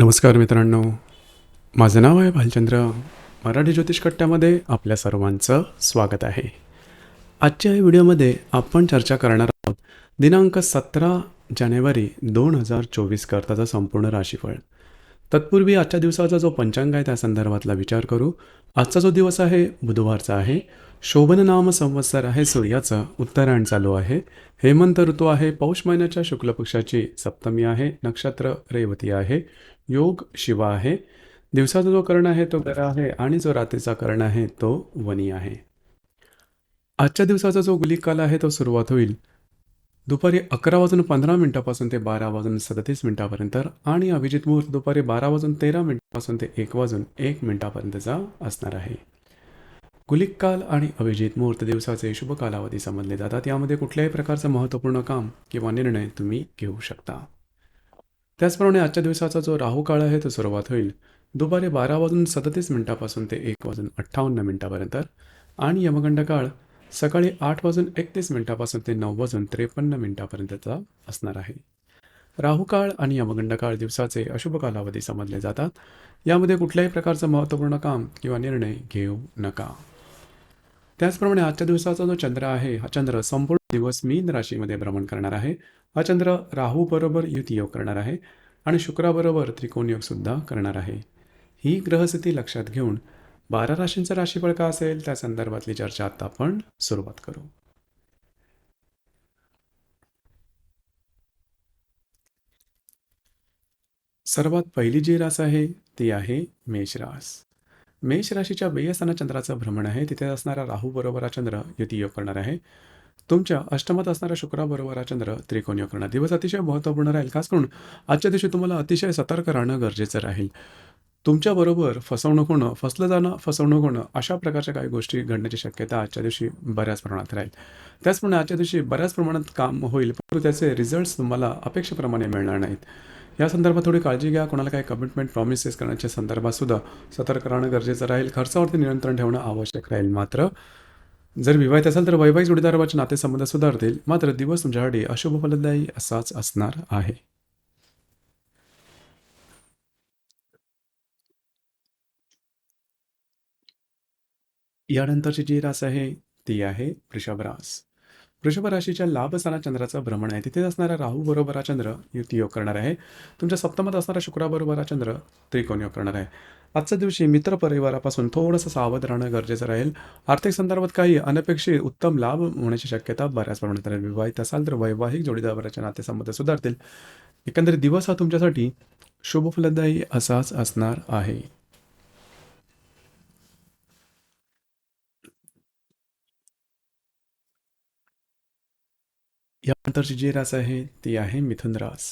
नमस्कार मित्रांनो. माझं नाव आहे भालचंद्र. मराठी ज्योतिष कट्ट्यामध्ये आपल्या सर्वांचं स्वागत आहे. आजच्या या व्हिडिओमध्ये आपण चर्चा करणार आहोत दिनांक सतरा जानेवारी दोन हजार चोवीस करताचा संपूर्ण राशीफळ. तत्पूर्वी आजच्या दिवसाचा जो पंचांग आहे त्या संदर्भातला विचार करू. आजचा जो दिवस आहे बुधवारचा आहे. शोभन नाम संवत्सर आहे सूर्याचं. उत्तरायण चालू आहे. हेमंत ऋतू आहे. पौष महिन्याच्या शुक्ल पक्षाची सप्तमी आहे. नक्षत्र रेवती आहे. योग शिवा आहे. दिवसाचा जो कर्ण आहे तो गरा आहे आणि जो रात्रीचा कर्ण आहे तो वनी आहे. आजच्या दिवसाचा जो गुलिक काल आहे तो सुरुवात होईल. दुपारी अकरा वाजून पंधरा मिनिटापासून ते बारा वाजून सदतीस मिनिटापर्यंत आणि अभिजित मुहूर्त दुपारी बारा वाजून तेरा मिनिटापासून ते एक वाजून एक मिनिटापर्यंतचा असणार आहे. गुलिक काल आणि अभिजित मुहूर्त दिवसाचे शुभ कालावधी समजले जातात. यामध्ये कुठल्याही प्रकारचं महत्त्वपूर्ण काम किंवा निर्णय तुम्ही घेऊ शकता. त्याचप्रमाणे आजच्या दिवसाचा जो राहू काळ आहे तो सुरुवात होईल. दुपारी बारा वाजून सदतीस मिनिटापासून ते एक वाजून अठ्ठावन्न मिनिटापर्यंत. आणि यमगंड काळ सकाळी आठ वाजून एकतीस मिनिटापासून ते नऊ वाजून त्रेपन्न मिनिटापर्यंतचा असणार आहे. राहू काळ आणि यमगंड काळ दिवसाचे अशुभ कालावधी समजले जातात. यामध्ये कुठल्याही प्रकारचं महत्त्वपूर्ण काम किंवा निर्णय घेऊ नका. त्याचप्रमाणे आजच्या दिवसाचा जो चंद्र आहे हा चंद्र संपूर्ण दिवस मीन राशीमध्ये भ्रमण करणार आहे. हा चंद्र राहू बरोबर युती योग करणार आहे आणि शुक्राबरोबर त्रिकोण योग सुद्धा करणार आहे. ही ग्रहस्थिती लक्षात घेऊन बारा राशींचं राशीफळ का असेल? त्या संदर्भातली चर्चा आता आपण सुरुवात करू. सर्वात पहिली जी रास आहे ती आहे मेष रास. मेष राशीच्या व्ययस्थाना चंद्राचं भ्रमण आहे. तिथे असणारा राहू बरोबर हा चंद्र युती योग करणार आहे. तुमच्या अष्टमात असणाऱ्या शुक्राबरोबर हा चंद्र त्रिकोण करणार दिवस अतिशय महत्त्वपूर्ण राहील. खास करून आजच्या दिवशी तुम्हाला अतिशय सतर्क राहणं गरजेचं राहील. तुमच्याबरोबर फसवणूक होणं फसलं जाणं फसवणूक होणं अशा प्रकारच्या काही गोष्टी घडण्याची शक्यता आजच्या दिवशी बऱ्याच प्रमाणात राहील. त्याचप्रमाणे आजच्या दिवशी बऱ्याच प्रमाणात काम होईल परंतु त्याचे रिझल्ट्स तुम्हाला अपेक्षेप्रमाणे मिळणार नाहीत. या संदर्भात थोडी काळजी घ्या. कोणाला काही कमिटमेंट प्रॉमिसेस करण्याच्या संदर्भात सुद्धा सतर्क राहणं गरजेचं राहील. खर्चावरती नियंत्रण ठेवणं आवश्यक राहील मात्र. जर विवाहित असाल तर वैवाहिक जोडीदाराचे नातेसंबंध सुधारतील. मात्र दिवस तुमच्यासाठी अशुभ फलदायी असाच असणार आहे. यानंतरची जी रास आहे ती आहे वृषभ रास. वृषभ राशीच्या लाभस्थानात चंद्राचं भ्रमण आहे. तिथेच असणारा राहू बरोबर हा चंद्र युती योग करणार आहे. तुमच्या सप्तमात असणारा शुक्राबरोबर हा चंद्र त्रिकोण योग करणार आहे. आजच्या दिवशी मित्र परिवारापासून थोडंसं सावध राहणं गरजेचं राहील. आर्थिक संदर्भात काही अनपेक्षित उत्तम लाभ होण्याची शक्यता बऱ्याच प्रमाणात राहील. विवाहित असाल तर वैवाहिक जोडीदाराच्या नातेसंबंध सुधारतील. एकंदरीत दिवस हा तुमच्यासाठी शुभफलदायी असाच असणार आहे. यानंतरची जी रास आहे ती आहे मिथुन रास.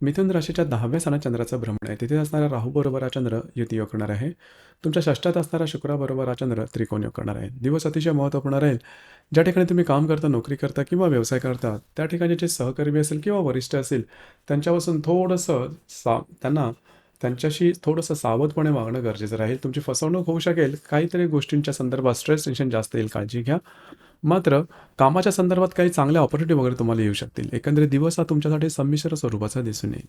मिथुन राशीच्या दहाव्या स्थानात चंद्राचं भ्रमण आहे. तिथे असणारा राहू बरोबर हा चंद्र युतीयोग करणार आहे. तुमच्या षष्टात असणारा शुक्राबरोबर हा चंद्र त्रिकोण योग करणार आहे. दिवस अतिशय महत्त्वपूर्ण राहील. ज्या ठिकाणी तुम्ही काम करता नोकरी करता किंवा व्यवसाय करता त्या ठिकाणी जे सहकर्मी असेल किंवा वरिष्ठ असेल त्यांच्यापासून थोडंसं सा त्यांना त्यांच्याशी थोडंसं सावधपणे वागणं गरजेचं राहील. तुमची फसवणूक होऊ शकेल. काहीतरी गोष्टींच्या संदर्भात स्ट्रेस टेन्शन जास्त येईल. काळजी घ्या. मात्र कामाच्या संदर्भात काही चांगल्या ऑपॉर्च्युनिटी वगैरे तुम्हाला येऊ शकतील. एकंदरीत दिवस हा तुमच्यासाठी संमिश्र स्वरूपाचा दिसून येईल.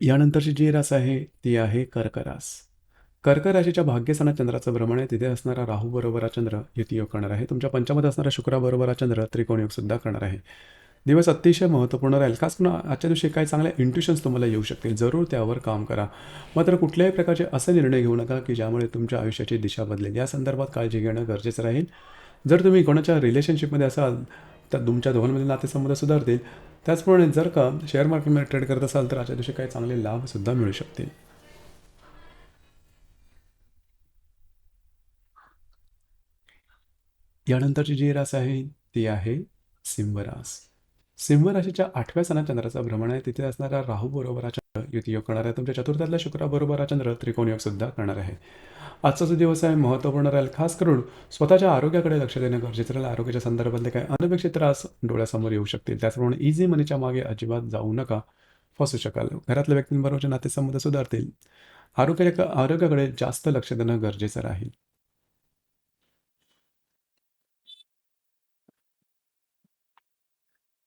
यानंतरची जी रास आहे ती आहे कर्क रास कर्क राशीच्या भाग्यस्थानात चंद्राचं भ्रमण आहे. तिथे असणारा राहू बरोबर चंद्र युती योग करणार आहे. तुमच्या पंचामध्ये असणारा शुक्राबरोबर चंद्र त्रिकोण योग सुद्धा करणार आहे. दिवस अतिशय महत्त्वपूर्ण राहील. खास करून आजच्या दिवशी काही चांगल्या इंट्युशन्स तुम्हाला येऊ शकतील. जरूर त्यावर काम करा. मात्र कुठल्याही प्रकारचे असे निर्णय घेऊ नका की ज्यामुळे तुमच्या आयुष्याची दिशा बदलेल. या संदर्भात काळजी घेणं गरजेचं राहील. जर तुम्ही कोणाच्या रिलेशनशिपमध्ये असाल तर तुमच्या दोघांमध्ये नातेसंबंध सुधारतील. त्याचप्रमाणे जर का शेअर मार्केटमध्ये ट्रेड करत असाल तर आजच्या दिवशी काही चांगले लाभसुद्धा मिळू शकतील. यानंतरची जी रास आहे ती आहे सिंहरास सिंह राशीच्या आठव्या सणात चंद्राचा भ्रमण आहे. तिथे असणारा राहू बरोबर चंद्र युती योग करणार आहे तुमच्या चतुर्थातल्या शुक्राबरोबर हा चंद्र त्रिकोण योग सुद्धा करणार आहे. आजचा जो दिवस आहे महत्त्वपूर्ण राहील खास करून स्वतःच्या आरोग्याकडे लक्ष देणं गरजेचं राहील. आरोग्याच्या संदर्भातले काही अनपेक्षित त्रास डोळ्यासमोर येऊ शकतील. त्याचप्रमाणे इझी मनीच्या मागे अजिबात जाऊ नका फसू शकाल. घरातल्या व्यक्तींबरोबरचे नातेसंबंध सुधारतील. आरोग्याच्या आरोग्याकडे जास्त लक्ष देणं गरजेचं राहील.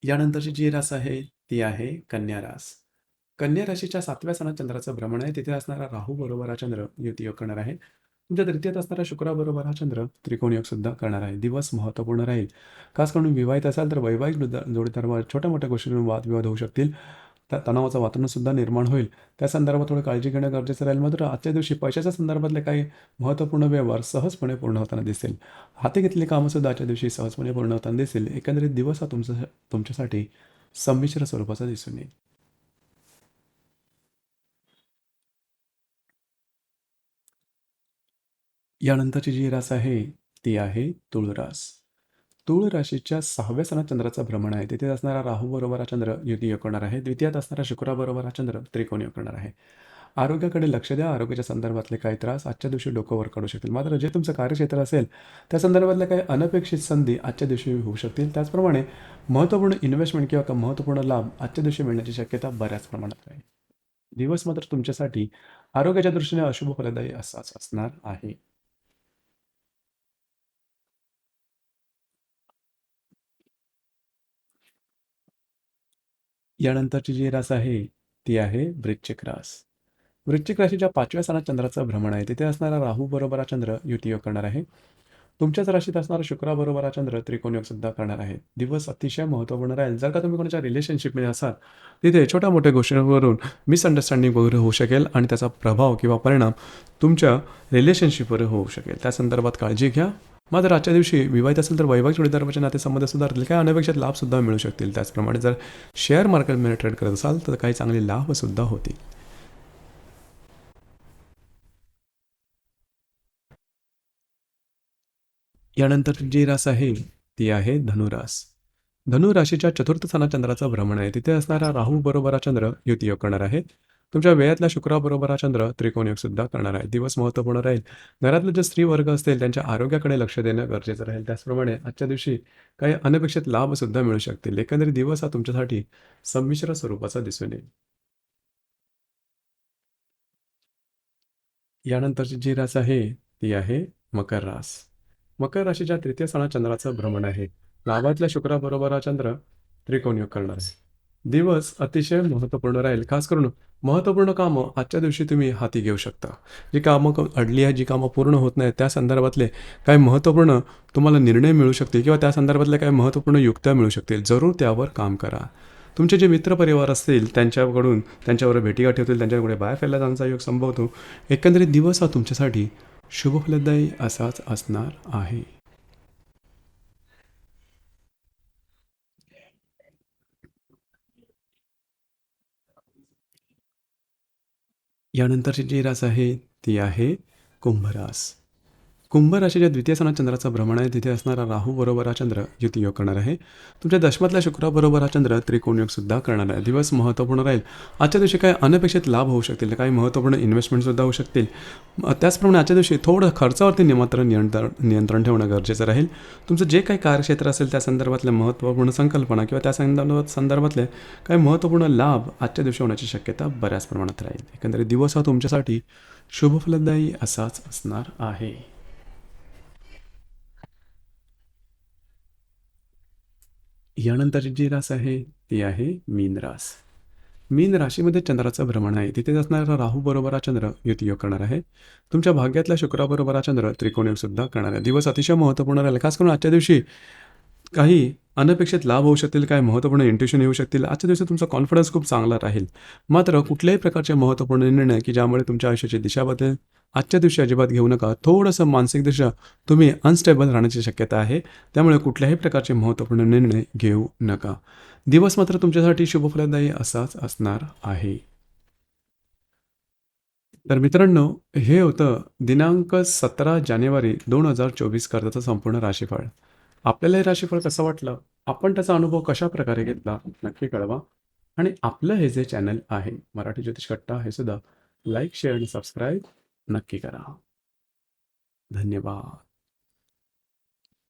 यानंतरची जी रास आहे ती आहे कन्या रास. कन्या राशीच्या सातव्या सणात चंद्राचं भ्रमण आहे. तिथे असणारा राहू बरोबर हा चंद्र युती योग करणार आहे. तुमच्या तृतीयात असणारा शुक्राबरोबर हा चंद्र त्रिकोण योग सुद्धा करणार आहे. दिवस महत्त्वपूर्ण राहील. खास करून विवाहित असाल तर वैवाहिक जोड- छोट्या मोठ्या गोष्टींवर वादविवाद होऊ शकतील. त्या तणावाचं वातावरणसुद्धा निर्माण होईल. त्या संदर्भात थोडं काळजी घेणं गरजेचं राहील. मात्र आजच्या दिवशी पैशाच्या संदर्भातले काही महत्त्वपूर्ण व्यवहार सहजपणे पूर्ण होताना दिसेल. हाती घेतलेली कामंसुद्धा आजच्या दिवशी सहजपणे पूर्ण होताना दिसेल. एकंदरीत दिवस हा तुमचा तुमच्यासाठी संमिश्र स्वरूपाचा दिसून येईल. यानंतरची जी रास आहे ती आहे तुळरास. तुळ राशीच्या सहाव्या सणात चंद्राचा भ्रमण आहे. तिथे असणारा राहू बरोबर हा चंद्र युती करणार आहे. द्वितीयात असणारा शुक्राबरोबर हा चंद्र त्रिकोण करणार आहे. आरोग्याकडे लक्ष द्या. आरोग्याच्या संदर्भातले काही त्रास आजच्या दिवशी डोकंवर काढू शकतील. मात्र जे तुमचं कार्यक्षेत्र असेल त्या संदर्भातल्या काही अनपेक्षित संधी आजच्या दिवशी होऊ शकतील. त्याचप्रमाणे महत्त्वपूर्ण इन्व्हेस्टमेंट किंवा का महत्त्वपूर्ण लाभ आजच्या दिवशी मिळण्याची शक्यता बऱ्याच प्रमाणात आहे. दिवस मात्र तुमच्यासाठी आरोग्याच्या दृष्टीने अशुभ फलदायी असाच असणार आहे. यानंतरची जी रास आहे ती आहे वृश्चिक रास. वृश्चिक राशीच्या पाचव्या स्थानात चंद्राचं भ्रमण आहे. तिथे असणारा राहू बरोबर चंद्र युतीयोग करणार आहे. तुमच्याच राशीत असणारा शुक्राबरोबर चंद्र त्रिकोणयोग सुद्धा करणार आहे. दिवस अतिशय महत्त्वपूर्ण राहील. जर का तुम्ही कोणाच्या रिलेशनशिपमध्ये असाल तिथे छोट्या मोठ्या गोष्टींवरून मिसअंडरस्टँडिंग वगैरे होऊ शकेल आणि त्याचा प्रभाव किंवा परिणाम तुमच्या रिलेशनशिपवर होऊ शकेल. त्या संदर्भात काळजी घ्या. मात्र आजच्या दिवशी विवाहित असेल तर वैवाहिक जोडीदाराचे नातेसंबंध सुधारतील. काही अनपेक्षित लाभ सुद्धा मिळू शकतील. त्याचप्रमाणे जर शेअर मार्केटमध्ये ट्रेड करत असाल तर काही चांगले लाभ सुद्धा होतील. यानंतर जी रास आहे ती आहे धनुरास. धनुराशीच्या चतुर्थ स्थानात चंद्राचं भ्रमण आहे. तिथे असणारा राहू बरोबर चंद्र युती योग करणार आहे. तुमच्या वेळातल्या शुक्राबरोबर हा चंद्र त्रिकोण योग सुद्धा करणार आहे दिवस महत्त्वपूर्ण राहील. घरातले जे स्त्री वर्ग असतील त्यांच्या आरोग्याकडे लक्ष देणं गरजेचं राहील. त्याचप्रमाणे आजच्या दिवशी काही अनपेक्षित लाभ सुद्धा मिळू शकतील. एकंदरीत दिवस हा तुमच्यासाठी संमिश्र स्वरूपाचा दिसून येईल. यानंतरची जी रास आहे ती आहे मकर रास. मकर राशीच्या तृतीय सणा चंद्राचं भ्रमण आहे. लाभातल्या शुक्राबरोबर हा चंद्र त्रिकोण योग करणार आहे. दिवस अतिशय महत्त्वपूर्ण राहील. खास करून महत्त्वपूर्ण कामं आजच्या दिवशी तुम्ही हाती घेऊ शकता. जी कामं अडली आहे जी कामं पूर्ण होत नाहीत त्या संदर्भातले काही महत्त्वपूर्ण तुम्हाला निर्णय मिळू शकतील किंवा त्या संदर्भातल्या काही महत्त्वपूर्ण युक्त्या मिळू शकतील. जरूर त्यावर काम करा. तुमचे जे मित्रपरिवार असतील त्यांच्याकडून त्यांच्यावर भेटीगाठी होतील त्यांच्याकडे बाहेर फिरला त्यांचा योग संभवतो. एकंदरीत दिवस हा तुमच्यासाठी शुभफलदायी असाच असणार आहे. यानंतरची जी रास आहे ती आहे कुंभरास. कुंभ राशीच्या द्वितीय सणात चंद्राचा भ्रमण आहे. तिथे असणारा राहू बरोबर हा चंद्र युतीयोग करणार आहे. तुमच्या दशमातल्या शुक्राबरोबर हा चंद्र त्रिकोणयोग सुद्धा करणार आहे. दिवस महत्त्वपूर्ण राहील. आजच्या दिवशी काही अनपेक्षित लाभ होऊ शकतील. काही महत्त्वपूर्ण इन्व्हेस्टमेंटसुद्धा होऊ शकतील. त्याचप्रमाणे आजच्या दिवशी थोडं खर्चावरती मात्र नियंत्रण नियंत्रण ठेवणं गरजेचं राहील. तुमचं जे काही कार्यक्षेत्र असेल त्या संदर्भातल्या महत्त्वपूर्ण संकल्पना किंवा त्या संदर्भात संदर्भातले काही महत्त्वपूर्ण लाभ आजच्या दिवशी होण्याची शक्यता बऱ्याच प्रमाणात राहील. एकंदरीत दिवस हा तुमच्यासाठी शुभफलदायी असाच असणार आहे. यानंतरची जी रास आहे ती आहे मीन रास. मीन राशीमध्ये चंद्राचं भ्रमण आहे. तिथे असणारा राहू बरोबर हा चंद्र युतियोग करणार आहे. तुमच्या भाग्यातल्या शुक्राबरोबर हा चंद्र त्रिकोणयोग सुद्धा करणार आहे. दिवस अतिशय महत्त्वपूर्ण राहील. खास करून आजच्या दिवशी काही अनपेक्षित लाभ होऊ शकतील काही महत्त्वपूर्ण इंट्युशन येऊ शकतील. आजच्या दिवशी तुमचा कॉन्फिडन्स खूप चांगला राहील. मात्र कुठल्याही प्रकारचे महत्त्वपूर्ण निर्णय की ज्यामुळे तुमच्या आयुष्याची दिशा बदलेल आजच्या दिवशी अजिबात घेऊ नका. थोडंसं मानसिकदृष्ट्या तुम्ही अनस्टेबल राहण्याची शक्यता आहे. त्यामुळे कुठल्याही प्रकारचे महत्त्वपूर्ण निर्णय घेऊ नका. दिवस मात्र तुमच्यासाठी शुभफलदायी असाच असणार आहे. तर मित्रांनो हे होतं दिनांक सतरा जानेवारी दोन हजार चोवीस करताचं संपूर्ण राशीफळ. आपल्याला हे राशीफळ कसं वाटलं? आपण त्याचा अनुभव कशा प्रकारे घेतला? नक्की कळवा. आणि आपलं हे जे चॅनल आहे मराठी ज्योतिष कट्टा हे सुद्धा लाईक शेअर आणि सबस्क्राईब नक्की करा. धन्यवाद.